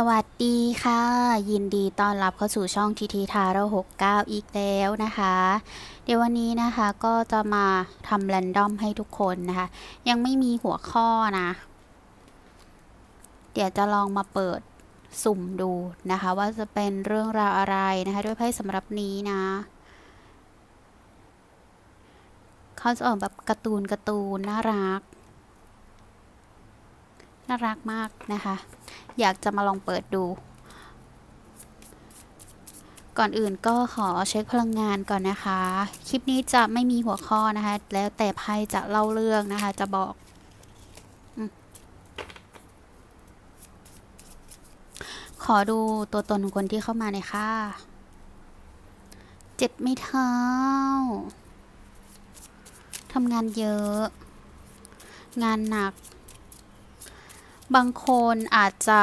สวัสดีค่ะ ยินดีต้อนรับเข้าสู่ช่องทีทีทาร์หกเก้าอีกแล้วนะคะ เดี๋ยววันนี้นะคะก็จะมาทำแรนดอมให้ทุกคนนะคะ ยังไม่มีหัวข้อนะ เดี๋ยวจะลองมาเปิดสุ่มดูนะคะ ว่าจะเป็นเรื่องราวอะไรนะคะ ด้วยไพ่สำหรับนี้นะเขาจะออกแบบการ์ตูนการ์ตูนน่ารัก น่ารักมากนะคะ อยากจะมาลองเปิดดู ก่อนอื่นก็ขอเช็คพลังงานก่อนนะคะ คลิปนี้จะไม่มีหัวข้อนะคะ แล้วแต่ไพ่จะเล่าเรื่องนะคะ จะบอกอขอดูตัวตนของคนที่เข้ามาหน่อยค่ะ เจ็บไม่เท้า ทำงานเยอะ งานหนัก บางคนอาจจะ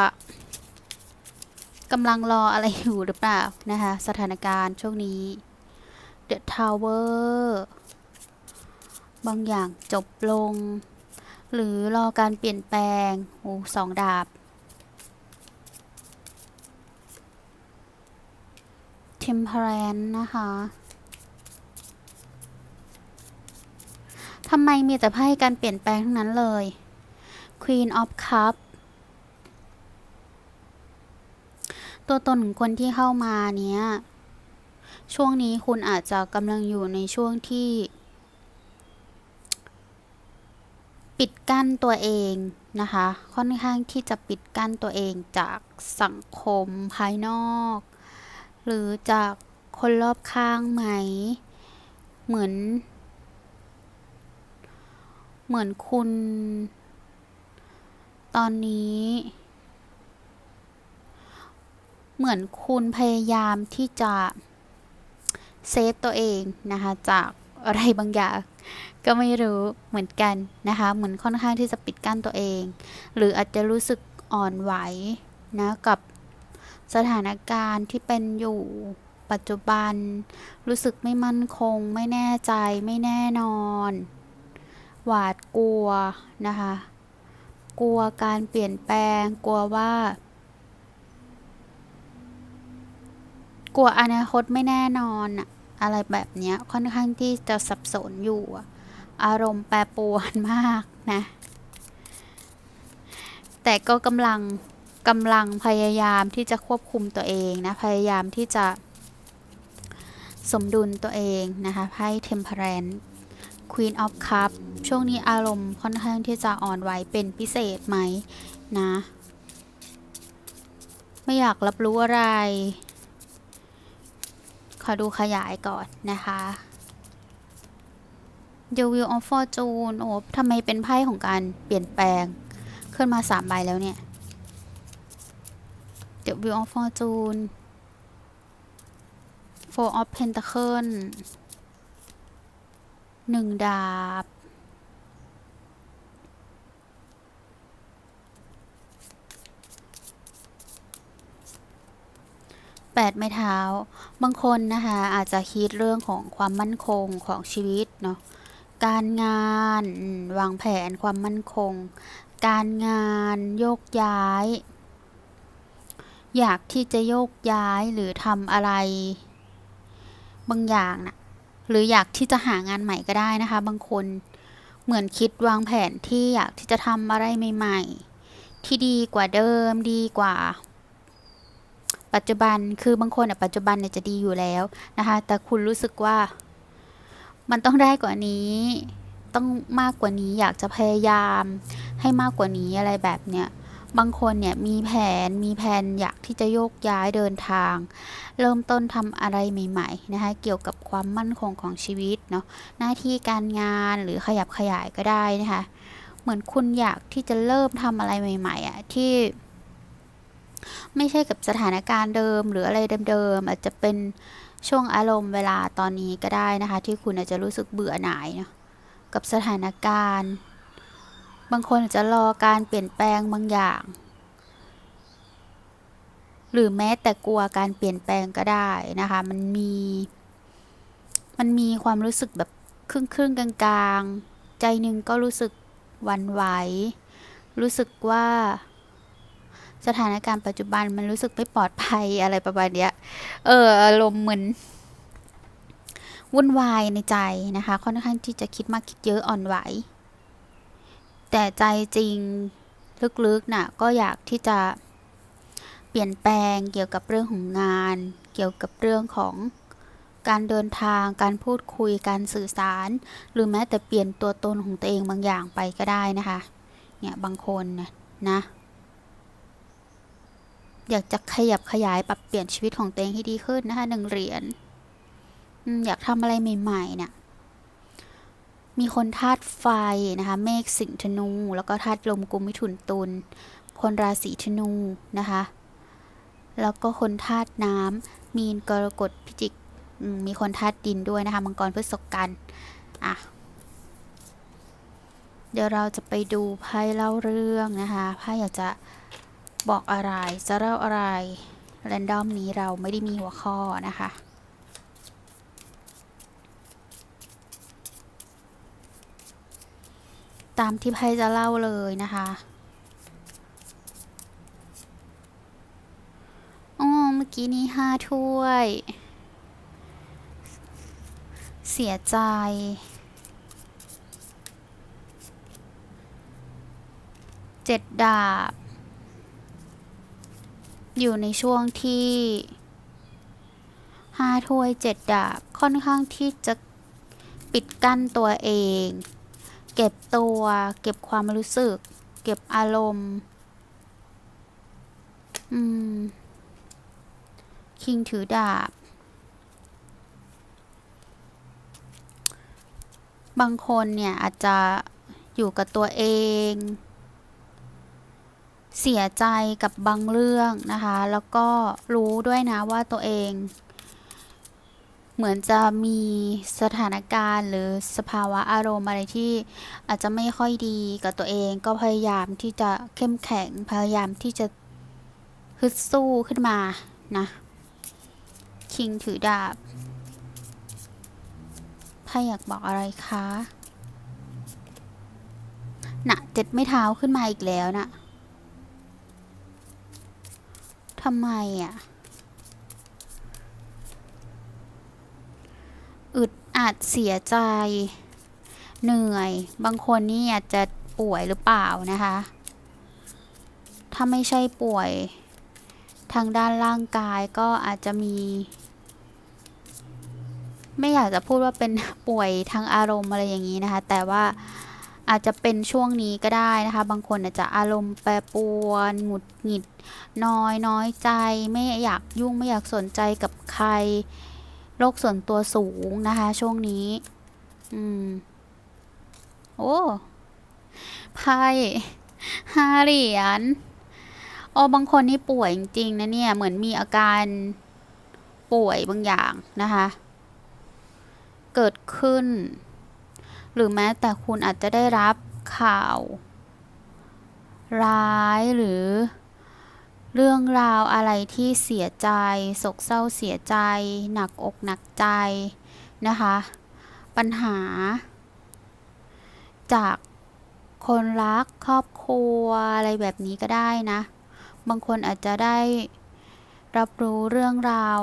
กำลังรออะไรอยู่หรือเปล่านะคะ สถานการณ์ช่วงนี้ The Tower บางอย่างจบลง หรือรอการเปลี่ยนแปลงโอ้สองดาบ Temperance นะคะทำไมมีแต่ไพ่การเปลี่ยนแปลงทั้งนั้นเลย Queen of Cup ตัวตนของคนที่เข้ามาเนี้ย ช่วงนี้คุณอาจจะกำลังอยู่ในช่วงที่ ปิดกั้นตัวเองนะคะ ค่อนข้างที่จะปิดกั้นตัวเองจากสังคมภายนอก หรือจากคนรอบข้างไหม เหมือน เหมือนคุณ ตอนนี้ เหมือนคุณพยายามที่จะเซฟตัวเองนะคะ จากอะไรบางอย่างก็ไม่รู้เหมือนกันนะคะ เหมือนค่อนข้างที่จะปิดกั้นตัวเอง หรืออาจจะรู้สึกอ่อนไหวนะกับสถานการณ์ที่เป็นอยู่ปัจจุบัน รู้สึกไม่มั่นคง ไม่แน่ใจไม่แน่นอน หวาดกลัวนะคะ กลัวการเปลี่ยนแปลง กลัวว่า กลัวอนาคตไม่แน่นอนอะอะไรแบบเนี้ยค่อนข้างที่จะสับสนอยู่ อารมณ์แปรปรวนมากนะ แต่ก็กำลังกำลังพยายามที่จะควบคุมตัวเองนะ พยายามที่จะสมดุลตัวเองนะคะไพ่ Temperance Queen of Cup ช่วงนี้อารมณ์ค่อนข้างที่จะอ่อนไหวเป็นพิเศษไหมนะ ไม่อยากรับรู้อะไร ขอดูขยายก่อนนะคะ The Wheel of Fortune โอ้ทำไมเป็นไพ่ของการเปลี่ยนแปลง ขึ้นมาสามใบแล้วเนี่ย The Wheel of Fortune Four of Pentacle หนึ่งดาบ แปดไม้เท้า บางคนนะคะ อาจจะคิดเรื่องของความมั่นคงของชีวิตเนาะ การงานวางแผนความมั่นคง การงานโยกย้าย อยากที่จะโยกย้ายหรือทำอะไร บางอย่างน่ะ หรืออยากที่จะหางานใหม่ก็ได้นะคะ บางคนเหมือนคิดวางแผนที่อยากที่จะทำอะไรใหม่ ๆ ที่ดีกว่าเดิมดีกว่า ปัจจุบันคือบางคนอะปัจจุบันเนี่ยจะดีอยู่แล้วนะคะ แต่คุณรู้สึกว่า มันต้องได้กว่านี้ ต้องมากกว่านี้อยากจะพยายาม ให้มากกว่านี้อะไรแบบเนี้ย บางคนเนี่ยมีแผนมีแผนอยากที่จะโยกย้ายเดินทาง เริ่มต้นทำอะไรใหม่ๆนะคะเกี่ยวกับความมั่นคงของชีวิตเนาะหน้าที่การงานหรือขยับขยายก็ได้นะคะเหมือนคุณอยากที่จะเริ่มทำอะไรใหม่ๆอะที่ไม่ใช่กับสถานการณ์เดิมหรืออะไรเดิมๆอาจจะเป็นช่วงอารมณ์เวลาตอนนี้ก็ได้นะคะ ที่คุณอาจจะรู้สึกเบื่อหน่ายเนาะกับสถานการณ์ บางคนอาจจะรอการเปลี่ยนแปลงบางอย่าง หรือแม้แต่กลัวการเปลี่ยนแปลงก็ได้นะคะ มันมี มันมีความรู้สึกแบบครึ่งครึ่งๆกลางๆ ใจหนึ่งก็รู้สึกวันไหว รู้สึกว่าสถานการณ์ปัจจุบันมันรู้สึกไม่ปลอดภัยอะไรประมาณเนี้ย เอออารมณ์เหมือน วุ่นวายในใจนะคะ ค่อนข้างที่จะคิดมากคิดเยอะอ่อนไหว แต่ใจจริงลึกๆน่ะก็อยากที่จะเปลี่ยนแปลงเกี่ยวกับเรื่องของงาน เกี่ยวกับเรื่องของการเดินทางการพูดคุยการสื่อสาร หรือแม้แต่เปลี่ยนตัวตนของตัวเองบางอย่างไปก็ได้นะคะเนี่ยบางคนนะนะอยากจะขยับขยายปรับเปลี่ยนชีวิตของตัวเองให้ดีขึ้นนะคะหนึ่งเหรียญอืมอยากทำอะไรใหม่ๆเนี่ย มีคนธาตุไฟนะคะเมษสิงห์ธนู แล้วก็ธาตุลมกุมมิถุนตุลคนราศีธนูนะคะแล้วก็คนธาตุน้ำมีนกรกฎพิจิกมมีคนธาตุดินด้วยนะคะมังกรพฤษภกันอะเดี๋ยวเราจะไปดูไพ่เล่าเรื่องนะคะไพ่อยากจะบอกอะไรจะเล่าอะไรแรนดอมนี้เราไม่ได้มีหัวข้อนะคะ ตามที่ไพ่จะเล่าเลยนะคะอ๋อเมื่อกี้นี้ห้าถ้วย เสียใจ เจ็ดดาบ อยู่ในช่วงที่ห้าถ้วยเจ็ดดาบ ค่อนข้างที่จะปิดกั้นตัวเอง เก็บตัว เก็บความรู้สึก เก็บอารมณ์ อืม คิงถือดาบ บางคนเนี่ยอาจจะอยู่กับตัวเอง เสียใจกับบางเรื่องนะคะ แล้วก็รู้ด้วยนะว่าตัวเอง เหมือนจะมีสถานการณ์หรือสภาวะอารมณ์อะไรที่อาจจะไม่ค่อยดีกับตัวเอง ก็พยายามที่จะเข้มแข็งพยายามที่จะฮึดสู้ขึ้นมานะคิงถือดาบไพ่อยากบอกอะไรคะน่ะเจ็ดไม่เท้าขึ้นมาอีกแล้วน่ะทำไมอะ อึดอัดเสียใจ เหนื่อย บางคนนี่อาจจะป่วยหรือเปล่านะคะ ถ้าไม่ใช่ป่วย ทางด้านร่างกายก็อาจจะมี ไม่อยากจะพูดว่าเป็นป่วยทางอารมณ์อะไรอย่างนี้นะคะ แต่ว่าอาจจะเป็นช่วงนี้ก็ได้นะคะ บางคนอาจจะอารมณ์แปรปรวนหงุดหงิด น้อยน้อยใจ ไม่อยากยุ่งไม่อยากสนใจกับใคร โรคส่วนตัวสูงนะคะ ช่วงนี้ อืม โอ้ไพ่ห้าเหรียญอ๋อบางคนนี่ป่วยจริงๆนะเนี่ย เหมือนมีอาการป่วยบางอย่างนะคะ เกิดขึ้น หรือแม้แต่คุณอาจจะได้รับข่าว ร้ายหรือ เรื่องราวอะไรที่เสียใจโศกเศร้าเสียใจ หนักอกหนักใจนะคะ ปัญหา จากคนรักครอบครัวอะไรแบบนี้ก็ได้นะ บางคนอาจจะได้รับรู้เรื่องราว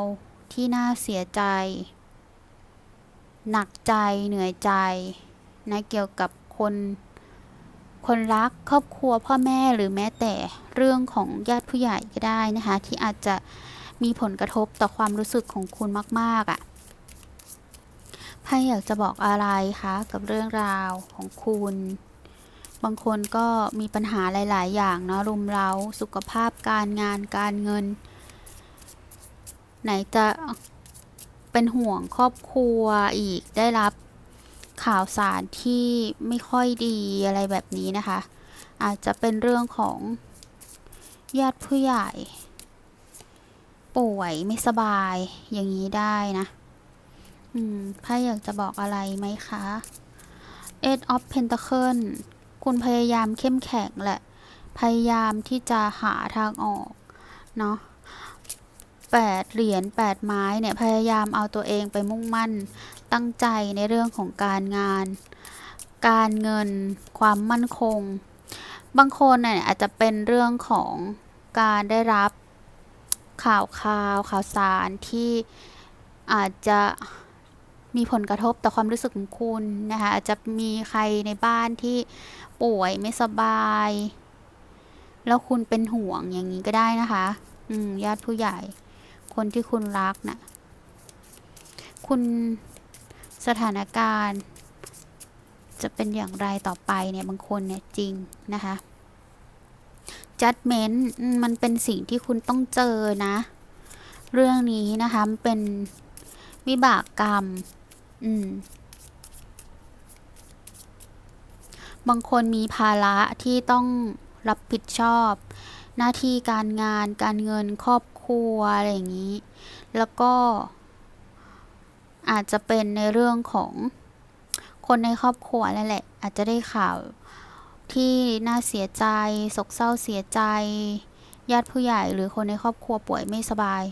ที่น่าเสียใจ หนักใจเหนื่อยใจนะเกี่ยวกับคน คนรักครอบครัวพ่อแม่หรือแม้แต่ เรื่องของญาติผู้ใหญ่ก็ได้นะคะ ที่อาจจะมีผลกระทบต่อความรู้สึกของคุณมาก ๆอะ่ะไพ่อยากจะบอกอะไรคะกับเรื่องราวของคุณ บางคนก็มีปัญหาหลาย ๆ อย่างเนาะรุมเร้าสุขภาพการงานการเงิน ไหนจะเป็นห่วงครอบครัวอีกได้รับข่าวสารที่ไม่ค่อยดีอะไรแบบนี้นะคะ อาจจะเป็นเรื่องของ ญาติผู้ใหญ่ ป่วยไม่สบายอย่างนี้ได้นะ อืมไพ่อยากจะบอกอะไรไหมคะ Eight of Pentacle คุณพยายามเข้มแข็งแหละ พยายามที่จะหาทางออก เนาะแปดเหรียญแปดไม้เนี่ย พยายามเอาตัวเองไปมุ่งมั่น ตั้งใจในเรื่องของการงาน การเงิน ความมั่นคง บางคนเนี่ยอาจจะเป็นเรื่องของ การได้รับข่าวข่าวข่าวสารที่อาจจะมีผลกระทบต่อความรู้สึกของคุณนะคะอาจจะมีใครในบ้านที่ป่วยไม่สบาย แล้วคุณเป็นห่วงอย่างนี้ก็ได้นะคะ อืมญาติผู้ใหญ่ คนที่คุณรักนะ่ะ คุณสถานการณ์ จะเป็นอย่างไรต่อไปเนี่ยบางคนเนี่ยจริงนะคะ judgment มันเป็นสิ่งที่คุณต้องเจอนะ เรื่องนี้นะคะ เป็นวิบากกรรม อืม บางคนมีภาระที่ต้องรับผิดชอบ หน้าที่การงานการเงินครอบครัว อะไรอย่างนี้ แล้วก็อาจจะเป็นในเรื่องของคนในครอบครัวนั่นแหละ อาจจะได้ข่าว ที่น่าเสียใจโศกเศร้าเสียใจ ญาติผู้ใหญ่หรือคนในครอบครัวป่วยไม่สบาย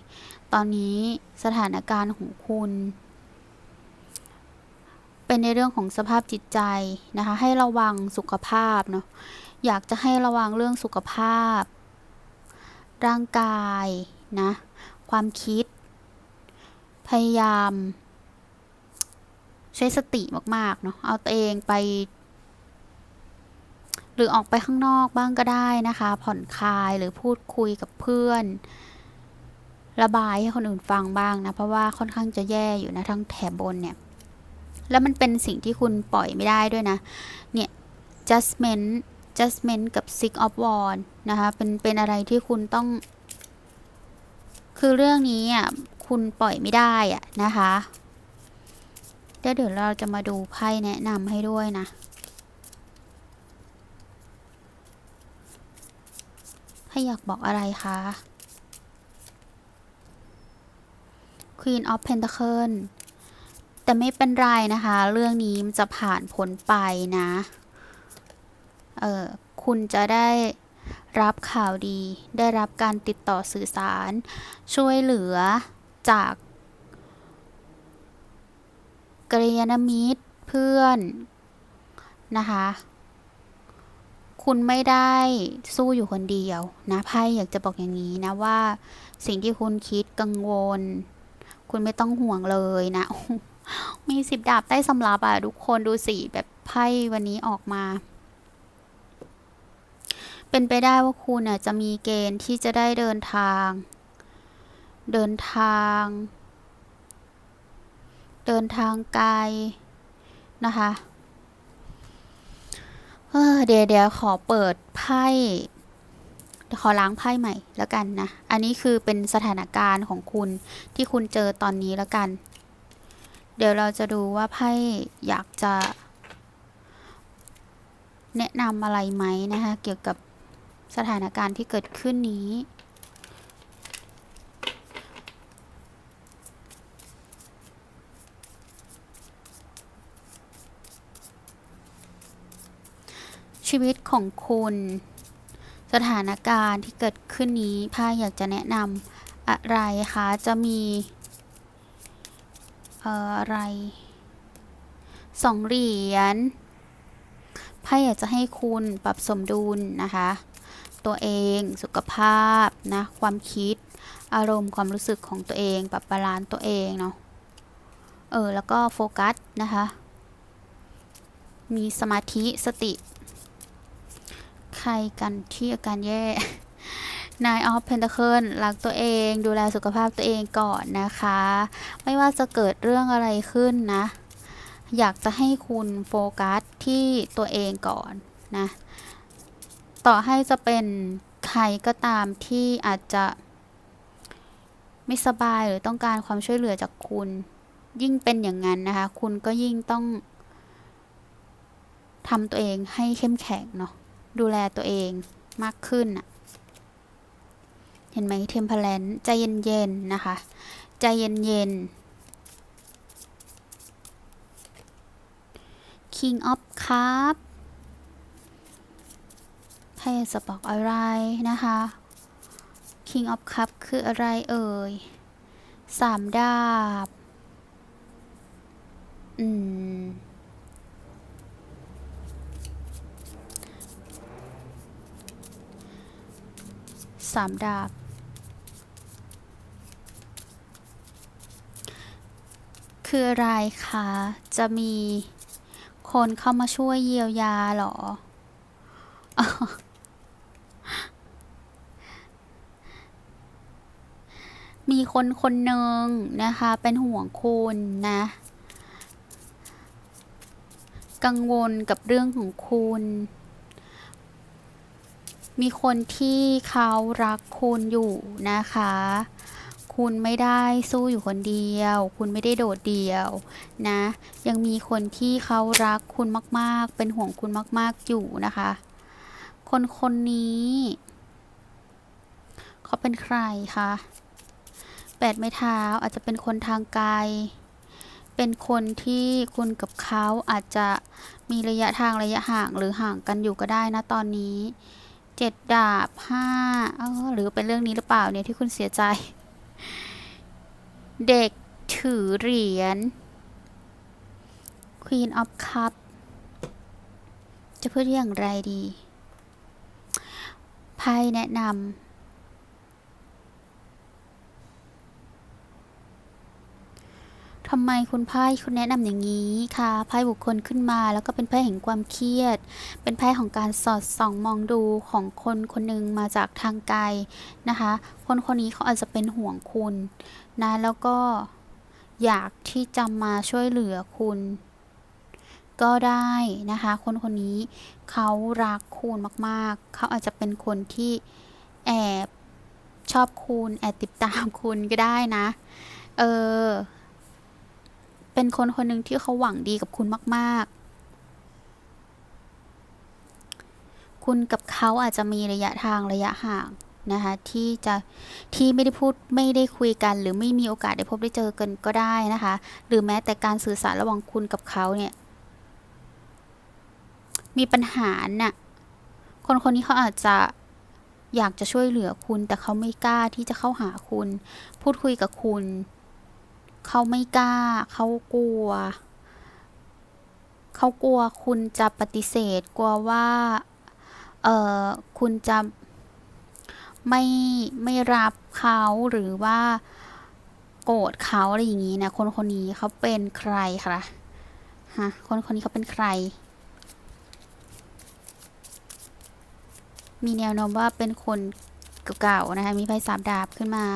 ตอนนี้สถานการณ์ของคุณ เป็นในเรื่องของสภาพจิตใจนะคะ ให้ระวังสุขภาพเนาะอยากจะให้ระวังเรื่องสุขภาพ ร่างกายนะความคิด พยายาม ใช้สติมากๆเนาะเอาตัวเองไป รือออกไปข้างนอกบ้างก็ได้นะคะ ผ่อนคลายหรือพูดคุยกับเพื่อน ระบายให้คนอื่นฟังบ้างนะ เพราะว่าค่อนข้างจะแย่อยู่นะทั้งแถบบนเนี่ย แล้วมันเป็นสิ่งที่คุณปล่อยไม่ได้ด้วยนะ เนี่ย judgment judgment กับ six of wand นะคะ เป็นเป็นอะไรที่คุณต้อง คือเรื่องนี้อะคุณปล่อยไม่ได้อะนะคะเดี๋ยวเดี๋ยวเราจะมาดูไพ่แนะนำให้ด้วยนะ ให้อยากบอกอะไรคะ Queen of Pentacle แต่ไม่เป็นไรนะคะ เรื่องนี้มันจะผ่านพ้นไปนะ เออคุณจะได้รับข่าวดี ได้รับการติดต่อสื่อสาร ช่วยเหลือจากกัลยามิตรเพื่อนนะคะ คุณไม่ได้สู้อยู่คนเดียวนะไพ่อยากจะบอกอย่างนี้นะว่า สิ่งที่คุณคิดกังวล คุณไม่ต้องห่วงเลยนะ มีสิบดาบใต้สำรับอะทุกคนดูสิแบบไพ่วันนี้ออกมา เป็นไปได้ว่าคุณอะจะมีเกณฑ์ที่จะได้เดินทาง เดินทาง เดินทางไกลนะคะ เออเดี๋ยวเดี๋ยวขอเปิดไพ่ขอล้างไพ่ใหม่แล้วกันนะ อันนี้คือเป็นสถานการณ์ของคุณที่คุณเจอตอนนี้แล้วกัน เดี๋ยวเราจะดูว่าไพ่อยากจะ แนะนำอะไรไหมนะคะเกี่ยวกับสถานการณ์ที่เกิดขึ้นนี้ ชีวิตของคุณ สถานการณ์ที่เกิดขึ้นนี้ไพ่อยากจะแนะนำอะไรคะจะมีเอ่ออะไรสองเหรียญไพ่อยากจะให้คุณปรับสมดุลนะคะ ตัวเองสุขภาพนะความคิดอารมณ์ความรู้สึกของตัวเอง ปรับบาลานซ์ตัวเองเนาะเออแล้วก็โฟกัสนะคะ มีสมาธิสติ ใครกันที่อาการแย่ Nine of Pentacle รักตัวเอง ดูแลสุขภาพตัวเองก่อนนะคะ ไม่ว่าจะเกิดเรื่องอะไรขึ้นนะ อยากจะให้คุณโฟกัสที่ตัวเองก่อนนะ ต่อให้จะเป็นใครก็ตามที่อาจจะไม่สบายหรือต้องการความช่วยเหลือจากคุณ ยิ่งเป็นอย่างนั้นนะคะ คุณก็ยิ่งต้องทำตัวเองให้เข้มแข็งเนาะ ดูแลตัวเองมากขึ้น เห็นไหมเทมเพลนใจเย็นๆนะคะ ใจเย็นๆ King of Cup ไพ่จะบอกอะไรนะคะ King of Cup คืออะไรเอ่ยสามดาบ อืม สามดาบ คืออะไรคะ จะมีคนเข้ามาช่วยเยียวยาหรอ มีคนคนหนึ่งนะคะ เป็นห่วงคุณนะ กังวลกับเรื่องของคุณ มีคนที่เขารักคุณอยู่นะคะ คุณไม่ได้สู้อยู่คนเดียว คุณไม่ได้โดดเดี่ยวนะ ยังมีคนที่เขารักคุณมาก ๆ เป็นห่วงคุณมาก ๆ อยู่นะคะ คนคนนี้เขาเป็นใครคะแปดไม้เท้าอาจจะเป็นคนทางไกล เป็นคนที่คุณกับเขาอาจจะมีระยะทางระยะห่างหรือห่างกันอยู่ก็ได้นะตอนนี้ เจ็ดดาบห้าเออหรือเป็นเรื่องนี้หรือเปล่าเนี่ยที่คุณเสียใจ เด็กถือเหรียญ Queen of Cup จะพูดอย่างไรดีไพ่แนะนำ ทำไมคุณไพ่คุณแนะนำอย่างนี้คะไพ่บุคคลขึ้นมาแล้วก็เป็นไพ่แห่งความเครียด เป็นไพ่ของการสอดส่องมองดูของคนคนหนึ่งมาจากทางไกลนะคะ คนคนนี้เขาอาจจะเป็นห่วงคุณนะแล้วก็อยากที่จะมาช่วยเหลือคุณ ก็ได้นะคะ คนคนนี้เขารักคุณมากๆ เขาอาจจะเป็นคนที่แอบชอบคุณแอบติดตามคุณก็ได้นะ เออ เป็นคนคนหนึ่งที่เขาหวังดีกับคุณมากๆ คุณกับเขาอาจจะมีระยะทางระยะห่างนะคะที่จะที่ไม่ได้พูดไม่ได้คุยกัน หรือไม่มีโอกาสได้พบได้เจอกันก็ได้นะคะ หรือแม้แต่การสื่อสารระหว่างคุณกับเขาเนี่ย มีปัญหาน่ะคนคนนี้เขาอาจจะอยากจะช่วยเหลือคุณ แต่เขาไม่กล้าที่จะเข้าหาคุณ พูดคุยกับคุณ เขาไม่กล้า เขากลัว เขากลัวคุณจะปฏิเสธ กลัวว่า เออคุณจะไม่ไม่รับเขาหรือว่าโกรธเขาอะไรอย่างนี้นะคนคนนี้เขาเป็นใครคะฮะคนคนนี้เขาเป็นใคร มีแนวโน้มว่าเป็นคนเก่าๆนะคะมีไพ่สามดาบขึ้นมา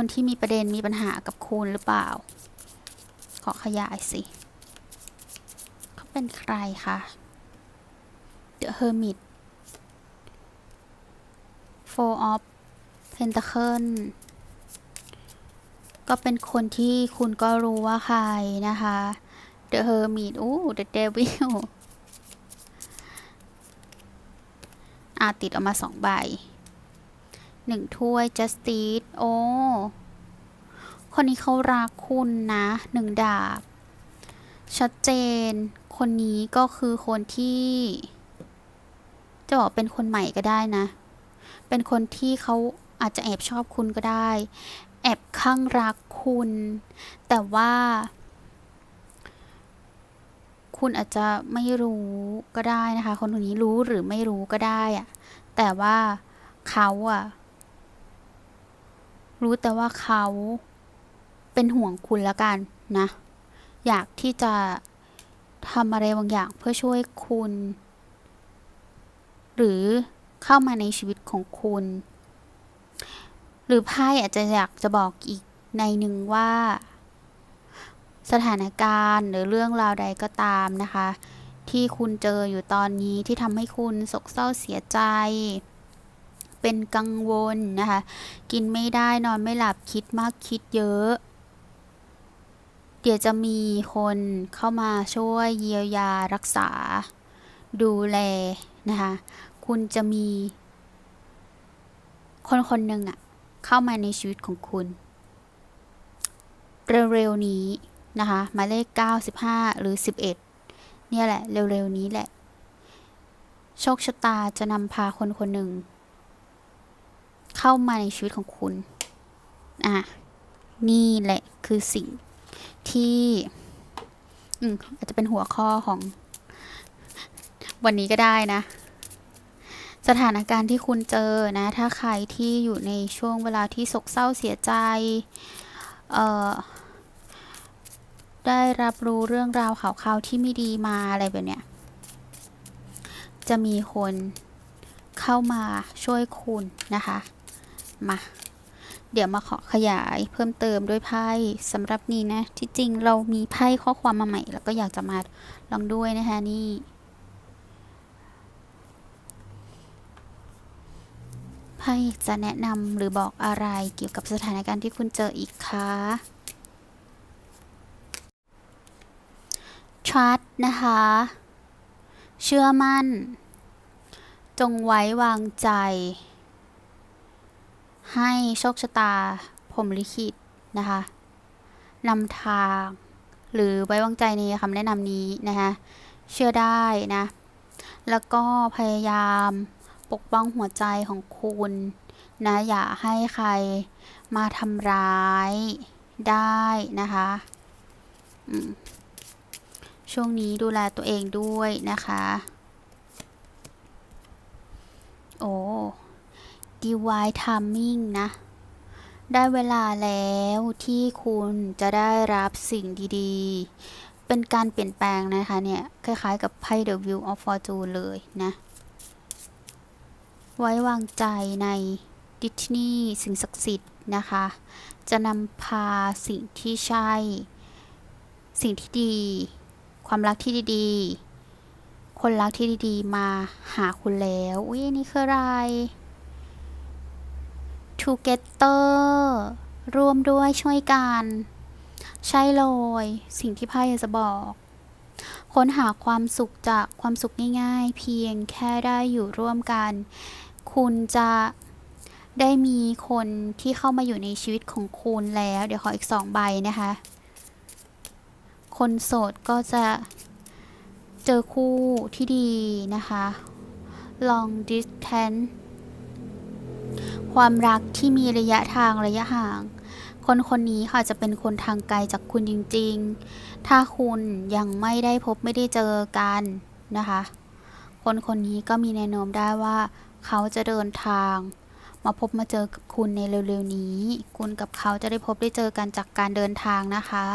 คนที่มีประเด็นมีปัญหากับคุณหรือเปล่า ขอขยายสิ เขาเป็นใครคะ The Hermit Four of Pentacle ก็เป็นคนที่คุณก็รู้ว่าใครนะคะ The Hermit อู้ The Devil อ่าติดออกมาสองใบ หนึ่งถ้วย Justice โอ้ คนนี้เขารักคุณนะหนึ่งดาบ ชัดเจน คนนี้ก็คือคนที่ จะบอกเป็นคนใหม่ก็ได้นะ เป็นคนที่เขาอาจจะแอบชอบคุณก็ได้ แอบข้างรักคุณ แต่ว่า คุณอาจจะไม่รู้ก็ได้นะคะ คนคนนี้รู้หรือไม่รู้ก็ได้อะแต่ว่าเขาอะ รู้แต่ว่าเขาเป็นห่วงคุณล้วกันนะ อยากที่จะทำอะไรบางอย่างเพื่อช่วยคุณ หรือเข้ามาในชีวิตของคุณ หรือไพ่อาจจะอยากจะบอกอีกในหนึ่งว่า สถานการณ์หรือเรื่องราวใดก็ตามนะคะ ที่คุณเจออยู่ตอนนี้ที่ทำให้คุณโศกเศร้าเสียใจ เป็นกังวลนะคะ กินไม่ได้นอนไม่หลับคิดมากคิดเยอะ เดี๋ยวจะมีคนเข้ามาช่วยเยียวยารักษา ดูแลนะคะ คุณจะมี คนคนหนึ่งอะเข้ามาในชีวิตของคุณ เร็วๆนี้นะคะหมายเลข 95 หรือ 11 เนี่ยแหละ เร็วๆนี้แหละ โชคชะตาจะนำพาคนคนหนึ่ง เข้ามาในชีวิตของคุณ อะ นี่แหละคือสิ่งที่ อืมอาจจะเป็นหัวข้อของ วันนี้ก็ได้นะ สถานการณ์ที่คุณเจอนะ ถ้าใครที่อยู่ในช่วงเวลาที่โศกเศร้าเสียใจ เอ่อ ได้รับรู้เรื่องราวข่าวๆที่ไม่ดีมาอะไรแบบเนี้ย จะมีคนเข้ามาช่วยคุณนะคะ มา เดี๋ยวมาขอขยายเพิ่มเติมด้วยไพ่สำหรับนี้นะ ที่จริงเรามีไพ่ข้อความมาใหม่ แล้วก็อยากจะมาลองด้วยนะคะนี่ไพ่จะแนะนำหรือบอกอะไรเกี่ยวกับสถานการณ์ที่คุณเจออีกคะ trust นะคะ เชื่อมั่น จงไว้วางใจ ให้โชคชะตาพรมลิขิตนะคะนำทาง หรือไว้วางใจในคำแนะนำนี้นะคะเชื่อได้นะ แล้วก็พยายามปกป้องหัวใจของคุณนะอย่าให้ใครมาทำร้ายได้นะคะช่วงนี้ดูแลตัวเองด้วยนะคะ โอ้ divine timing นะ ได้เวลาแล้วที่คุณจะได้รับสิ่งดีๆ เป็นการเปลี่ยนแปลงนะคะเนี่ย คล้ายๆกับไพ่ The Wheel of Fortune เลยนะ ไว้วางใจในดิสนีย์สิ่งศักดิ์สิทธิ์นะคะ จะนำพาสิ่งที่ใช่ สิ่งที่ดี ความรักที่ดีๆคนรักที่ดีๆ มาหาคุณแล้ว อุ้ยนี่คืออะไร together ร่วมด้วยช่วยกัน ใช่เลย สิ่งที่ไพ่อยากจะบอก ค้นหาความสุขจากความสุขง่ายๆ เพียงแค่ได้อยู่ร่วมกัน คุณจะได้มีคนที่เข้ามาอยู่ในชีวิตของคุณแล้ว เดี๋ยวขออีกสองใบนะคะ คนโสดก็จะเจอคู่ที่ดีนะคะ long distance ความรักที่มีระยะทางระยะห่าง คนคนนี้ค่ะจะเป็นคนทางไกลจากคุณจริง ๆ ถ้าคุณยังไม่ได้พบไม่ได้เจอกันนะคะ คนคนนี้ก็มีแนวโน้มได้ว่า เขาจะเดินทาง มาพบมาเจอกับคุณในเร็วๆนี้ คุณกับเขาจะได้พบได้เจอกันจากการเดินทางนะคะ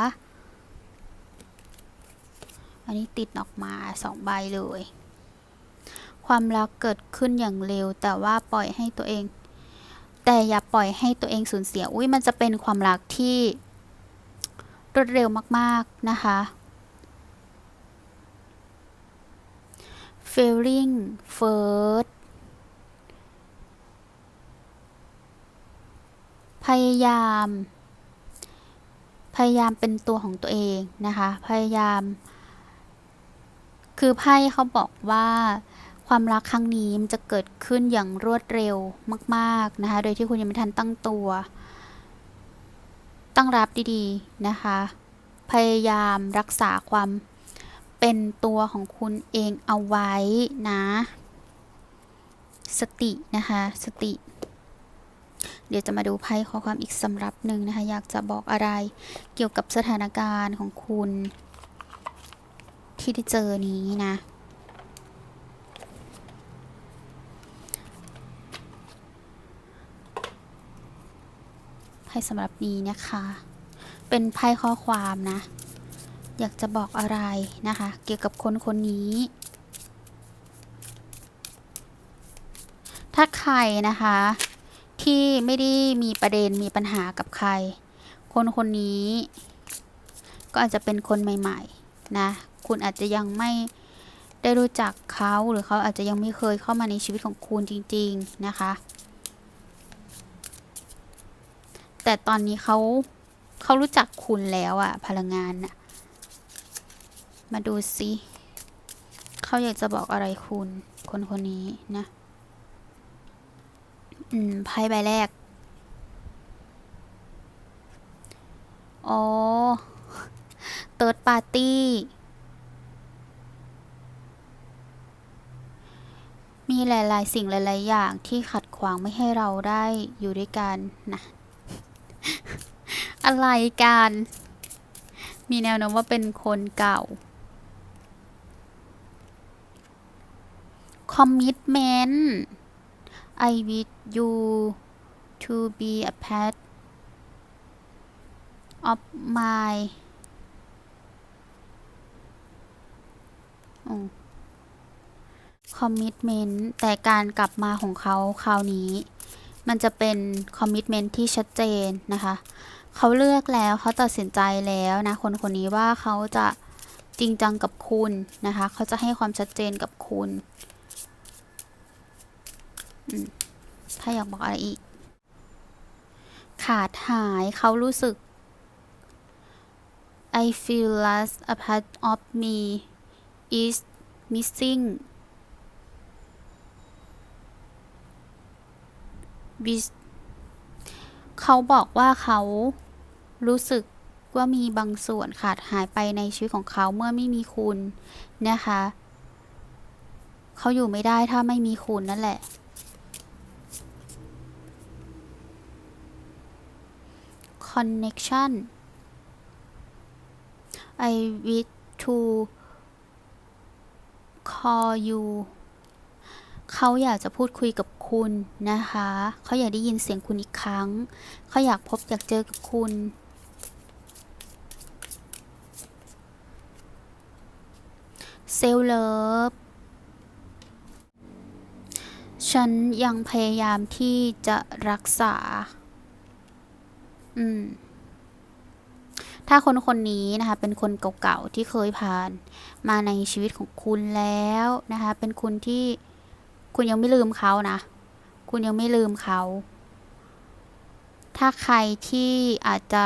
อันนี้ติดออกมาสองใบเลยความรักเกิดขึ้นอย่างเร็ว แต่ว่าปล่อยให้ตัวเอง แต่อย่าปล่อยให้ตัวเองสูญเสีย อุ้ยมันจะเป็นความรักที่รวดเร็วมากๆนะคะ feeling first พยายาม พยายามเป็นตัวของตัวเองนะคะ พยายาม คือไพ่เขาบอกว่า ความรักครั้งนี้มันจะเกิดขึ้นอย่างรวดเร็วมาก ๆ นะคะ โดยที่คุณยังไม่ทันตั้งตัว ตั้งรับดีๆ นะคะ พยายามรักษาความเป็นตัวของคุณเองเอาไว้นะ สตินะคะ สติ เดี๋ยวจะมาดูไพ่ข้อความอีกสำรับหนึ่งนะคะ อยากจะบอกอะไรเกี่ยวกับสถานการณ์ของคุณ ที่ได้เจอนี้นะ ไพ่สำหรับนี้นะคะ เป็นไพ่ข้อความนะ อยากจะบอกอะไรนะคะ เกี่ยวกับคนคนนี้ ถ้าใครนะคะ ที่ไม่ได้มีประเด็นมีปัญหากับใคร คนคนนี้ ก็อาจจะเป็นคนใหม่ ๆ นะ คุณอาจจะยังไม่ได้รู้จักเขาหรือเขาอาจจะยังไม่เคยเข้ามาในชีวิตของคุณจริง ๆ นะคะ แต่ตอนนี้เขาเขารู้จักคุณแล้วอะพลังงานน่ะมาดูสิเขาอยากจะบอกอะไรคุณ คนคนนี้นะ อืมไพ่ใบแรกอ๋อเติร์ดปาร์ตี้ มีหลาย ๆ สิ่งหลาย ๆ อย่างที่ขัดขวางไม่ให้เราได้อยู่ด้วยกันนะ อะไรกัน มีแนวโน้มว่าเป็นคนเก่าคอมมิ t เมนต์ I wish you to be a part of my อืม commitment แต่การกลับมาของเขาคราวนี้ มันจะเป็น commitment ที่ชัดเจนนะคะ เขาเลือกแล้วเขาตัดสินใจแล้วนะคนคนนี้ว่าเขาจะจริงจังกับคุณนะคะ เขาจะให้ความชัดเจนกับคุณถ้าอยากบอกอะไรอีก ขาดหายเขารู้สึก I feel lost a part of me is missing Bis- เขาบอกว่าเขารู้สึกว่ามีบางส่วนขาดหายไปในชีวิตของเขาเมื่อไม่มีคุณนะคะ เขาอยู่ไม่ได้ถ้าไม่มีคุณนั่นแหละ connection I wish to call you เขาอยากจะพูดคุยกับคุณนะคะ เขาอยากได้ยินเสียงคุณอีกครั้ง เขาอยากพบอยากเจอกับคุณ เซลเลิฟ ฉันยังพยายามที่จะรักษา อืม ถ้าคนคนนี้นะคะ เป็นคนเก่าๆที่เคยผ่านมาในชีวิตของคุณแล้วนะคะ เป็นคุณที่ คุณยังไม่ลืมเขานะ คุณยังไม่ลืมเขา ถ้าใครที่อาจจะ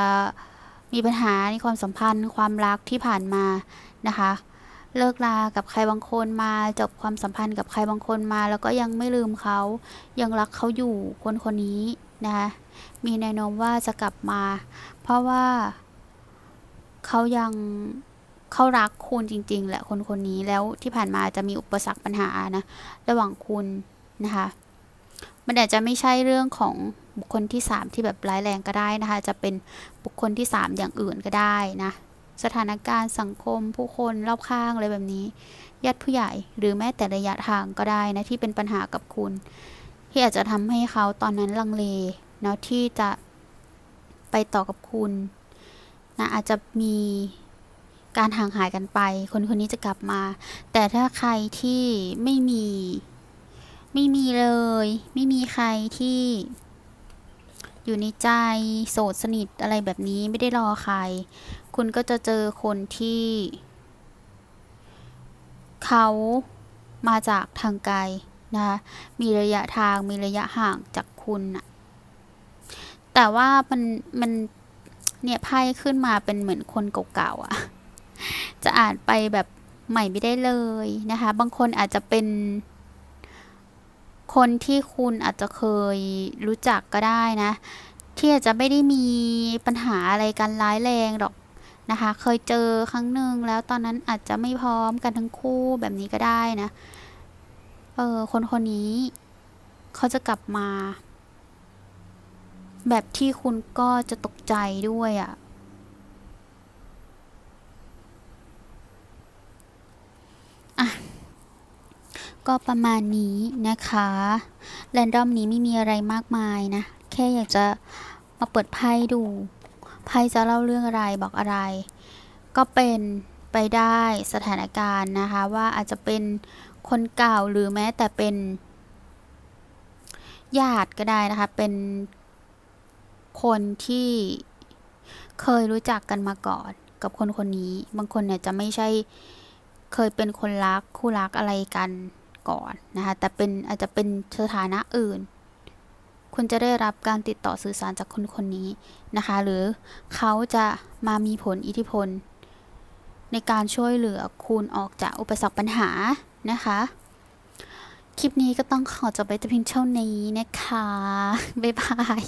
มีปัญหาในความสัมพันธ์ ความรักที่ผ่านมานะคะ เลิกลากับใครบางคนมาจบความสัมพันธ์กับใครบางคนมา แล้วก็ยังไม่ลืมเขา ยังรักเขาอยู่คนคนนี้นะคะมีแนวโน้มว่าจะกลับมา เพราะว่าเขายัง เขารักคุณจริง ๆ แหละคนคนนี้แล้วที่ผ่านมาจะมีอุปสรรคปัญหานะ ระหว่างคุณนะคะ มันอาจจะไม่ใช่เรื่องของบุคคลที่ 3 ที่แบบร้ายแรงก็ได้นะคะ จะเป็นบุคคลที่ 3 อย่างอื่นก็ได้นะ สถานการณ์สังคมผู้คนรอบข้างอะไรแบบนี้ญาติผู้ใหญ่หรือแม้แต่ระยะทางก็ได้นะที่เป็นปัญหากับคุณ ที่อาจจะทำให้เขาตอนนั้นลังเลเนาะที่จะไปต่อกับคุณนะอาจจะมี การห่างหายกันไป คนคนนี้จะกลับมา แต่ถ้าใครที่ไม่มี ไม่มีเลย ไม่มีใครที่อยู่ในใจโสดสนิทอะไรแบบนี้ไม่ได้รอใคร คุณก็จะเจอคนที่ เขามาจากทางไกลนะคะมีระยะทางมีระยะห่างจากคุณน่ะแต่ว่ามันมันเนี่ยไพ่ขึ้นมาเป็นเหมือนคนเก่าๆอะ่ะ จะอ่านไปแบบใหม่ไม่ได้เลยนะคะ บางคนอาจจะเป็น คนที่คุณอาจจะเคยรู้จักก็ได้นะ ที่อาจจะไม่ได้มีปัญหาอะไรกันร้ายแรงหรอกนะคะ เคยเจอครั้งหนึ่งแล้วตอนนั้นอาจจะไม่พร้อมกันทั้งคู่แบบนี้ก็ได้นะ เออ คนคนนี้เขาจะกลับมา แบบที่คุณก็จะตกใจด้วยอะ่ะ ก็ประมาณนี้นะคะแรนดอมนี้ไม่มีอะไรมากมายนะ แค่อยากจะมาเปิดไพ่ดูไพ่จะเล่าเรื่องอะไรบอกอะไร ก็เป็นไปได้สถานการณ์นะคะ ว่าอาจจะเป็นคนเก่าหรือแม้แต่เป็น ญาติก็ได้นะคะ เป็นคนที่เคยรู้จักกันมาก่อน กับคนคนนี้ บางคนเนี่ยจะไม่ใช่เคยเป็นคนรักคู่รักอะไรกัน ก่อนนะคะแต่เป็นอาจจะเป็นสถานะอื่น คุณจะได้รับการติดต่อสื่อสารจากคนคนนี้นะคะ หรือเขาจะมามีผลอิทธิพล ในการช่วยเหลือคุณออกจากอุปสรรคปัญหานะคะ คลิปนี้ก็ต้องขอจบไปแต่เพียงเท่านี้นะคะ บ๊ายบาย